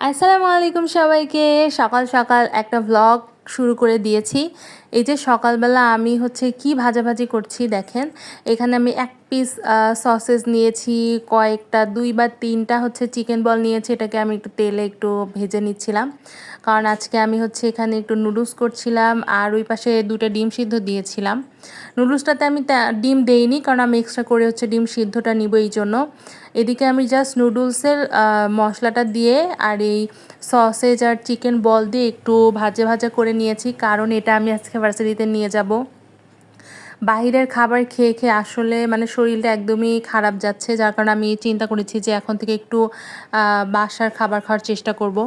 আসসালামু আলাইকুম সবাইকে। সকাল সকাল একটা ভ্লগ শুরু করে দিয়েছি। এই যে সকালবেলা আমি হচ্ছে কি ভাজাভাজি করছি দেখেন, এখানে আমি এক পিস সসেস নিয়েছি, কয়েকটা, দুই বা তিনটা হচ্ছে চিকেন বল নিয়েছি, এটাকে আমি একটু তেলে একটু ভেজে নিচ্ছিলাম। কারণ আজকে আমি হচ্ছে এখানে একটু নুডলস করছিলাম আর ওই পাশে দুটো ডিম সিদ্ধ দিয়েছিলাম। নুডলসটাতে আমি ডিম দেইনি কারণ আমি এক্সট্রা করে হচ্ছে ডিম সিদ্ধটা নিব এই জন্য। এদিকে আমি জাস্ট নুডলসের মশলাটা দিয়ে আর এই সসেজ আর চিকেন বল দিয়ে একটু ভাজা ভাজা করে নিয়েছি, কারণ এটা আমি আজকে ভার্সিটিতে নিয়ে যাব। বাহিরের খাবার খেয়ে খেয়ে আসলে মানে শরীরটা একদমই খারাপ যাচ্ছে, যার কারণে আমি চিন্তা করেছি যে এখন থেকে একটু বাসার খাবার খাওয়ার চেষ্টা করব।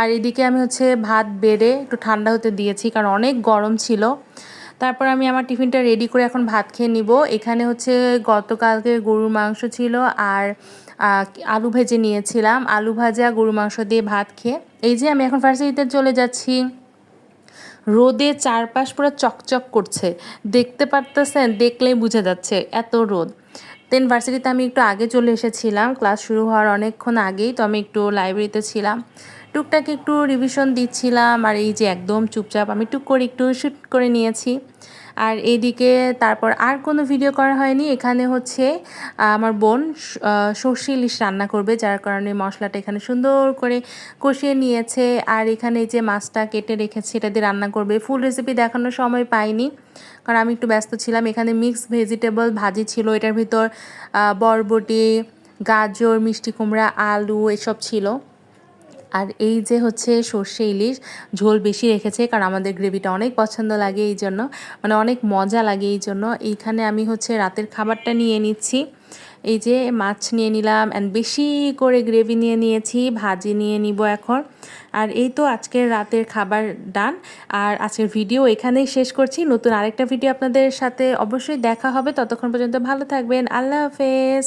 আর এদিকে আমি হচ্ছে ভাত বেড়ে একটু ঠান্ডা হতে দিয়েছি, কারণ অনেক গরম ছিল। তারপর আমি আমার টিফিনটা রেডি করে এখন ভাত খেয়ে নিব। এখানে হচ্ছে গতকালকে গরুর মাংস ছিল আর আলু ভেজে নিয়েছিলাম। আলু ভাজা গরু মাংস দিয়ে ভাত খেয়ে। এই যে আমি এখন ফার্সিতে চলে যাচ্ছি। রোদে চারপাশ পুরো চকচক করছে। দেখতে পারতেছেন, দেখলেই বুঝে যাচ্ছে, এত রোদ। দেন ভার্সিটিতে আমি একটু আগে চলে এসেছিলাম ক্লাস শুরু হওয়ার অনেকক্ষণ আগেই, তো আমি একটু লাইব্রেরিতে ছিলাম। টুকটাক একটু রিভিশন দিচ্ছিলাম, আর এই যে একদম চুপচাপ আমি টুক করে একটু শ্যুট করে নিয়েছি। আর এদিকে তারপর আর কোনো ভিডিও করা হয়নি। এখানে হচ্ছে আমার বোন সর্ষে ইলিশ রান্না করবে, যার কারণে মশলাটা এখানে সুন্দর করে কষিয়ে নিয়েছে। আর এখানে যে মাছটা কেটে রেখেছে এটা দিয়ে রান্না করবে। ফুল রেসিপি দেখানোর সময় পাইনি, কারণ আমি একটু ব্যস্ত ছিলাম। এখানে মিক্স ভেজিটেবল ভাজি ছিল, এটার ভিতর বরবটি, গাজর, মিষ্টি কুমড়া, আলু, এসব ছিল। আর এই যে হচ্ছে সর্ষে ইলিশ, ঝোল বেশি রেখেছে, কারণ আমাদের গ্রেভিটা অনেক পছন্দ লাগে এই জন্য মানে অনেক মজা লাগে এই জন্য। এইখানে আমি হচ্ছে রাতের খাবারটা নিয়ে নিচ্ছি। এই যে মাছ নিয়ে নিলাম অ্যান্ড বেশি করে গ্রেভি নিয়ে নিয়েছি, ভাজি নিয়ে নিব এখন। আর এই তো আজকের রাতের খাবার ডান আর আজকের ভিডিও এখানেই শেষ করছি। নতুন আরেকটা ভিডিও আপনাদের সাথে অবশ্যই দেখা হবে। ততক্ষণ পর্যন্ত ভালো থাকবেন। আল্লাহ হাফেজ।